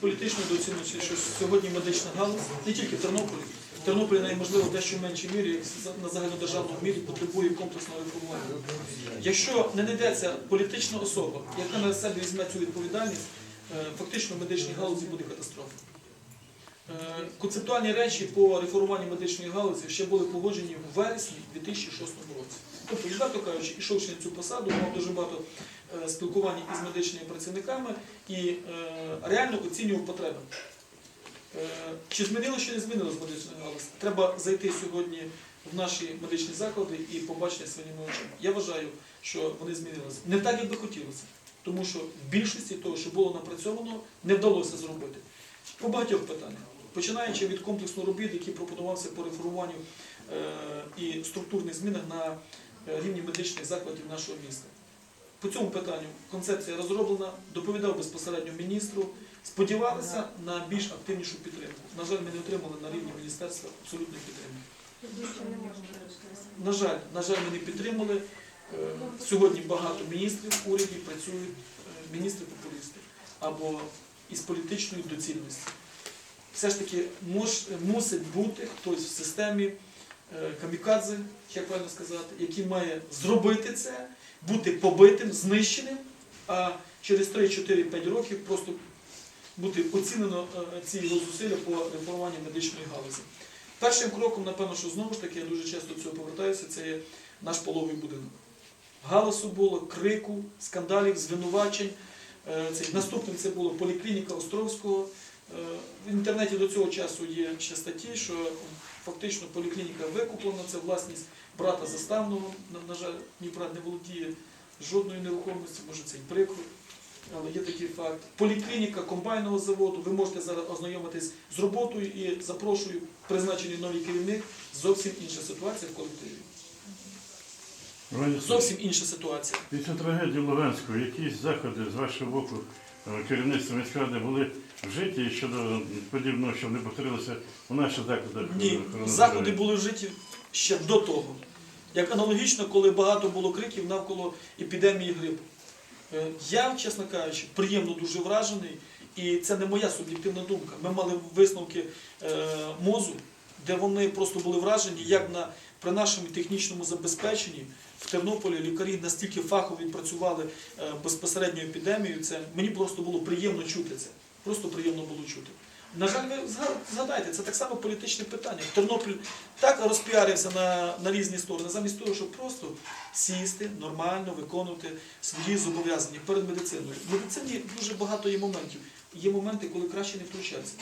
політично доцінюється, що сьогодні медична галузь, не тільки Тернополі найможливо в дещо в меншій мірі, на загальнодержавному мірі, потребує комплексного реформування. Якщо не знайдеться політична особа, яка на себе візьме цю відповідальність, е, фактично в медичній галузі буде катастрофа. Е, Концептуальні речі по реформуванню медичної галузі ще були погоджені в вересні 2006 році. Тобто, відверто кажучи, ішовши на цю посаду, мав дуже багато е, спілкування із медичними працівниками і е, реально оцінював потреби. Чи змінилося, чи не змінилось медична галузь? Треба зайти сьогодні в наші медичні заклади і побачити своїми очима. Я вважаю, що вони змінилися. Не так, як би хотілося, тому що в більшості того, що було напрацьовано, не вдалося зробити. По багатьох питаннях. Починаючи від комплексу робіт, які пропонувався по реформуванню е, і структурних змінах на е, рівні медичних закладів нашого міста. По цьому питанню концепція розроблена, доповідав безпосередньо міністру. Сподівалися на більш активнішу підтримку. На жаль, ми не отримали на рівні міністерства абсолютної підтримки. На жаль, на жаль, ми не підтримали. Е, Сьогодні багато міністрів в уряді працюють міністри-популісти або із політичної доцільності. Все ж таки мож, мусить бути хтось в системі е, камікадзе, як правильно сказати, який має зробити це, бути побитим, знищеним, а через 3-4-5 років просто бути оцінено е, ці його зусилля по реформуванню медичної галузі. Першим кроком, напевно, що знову ж таки, я дуже часто до цього повертаюся, це є наш половий будинок. Галасу було, крику, скандалів, звинувачень. Е, наступним це було поліклініка Островського. Е, В інтернеті до цього часу є ще статті, що фактично поліклініка викуплена, це власність брата заставного. На, на жаль, мій брат не володіє жодної нерухомості, може це і прикро, але є такий факт. Поліклініка комбайного заводу. Ви можете зараз ознайомитись з роботою і запрошую призначений новий керівник. Зовсім інша ситуація в колективі. Зовсім інша ситуація. Після трагедії Луганської якісь заходи з вашого боку керівництва міськради були вжиті щодо подібного, щоб не повторилося у наших закладах? Ні, заходи були вжиті ще до того. Як аналогічно, коли багато було криків навколо епідемії грипу. Е, Я, чесно кажучи, приємно дуже вражений, і це не моя суб'єктивна думка. Ми мали висновки е, МОЗу, де вони просто були вражені, як на при нашому технічному забезпеченні в Тернополі лікарі настільки фахово відпрацювали е, безпосередньо епідемію. Це мені просто було приємно чути це. Просто приємно було чути. На жаль, ви згадайте, це так само політичне питання. Тернопіль так розпіарився на, на різні сторони, замість того, щоб просто сісти, нормально виконувати свої зобов'язання перед медициною. В медицині дуже багато є моментів. Є моменти, коли краще не втручатися.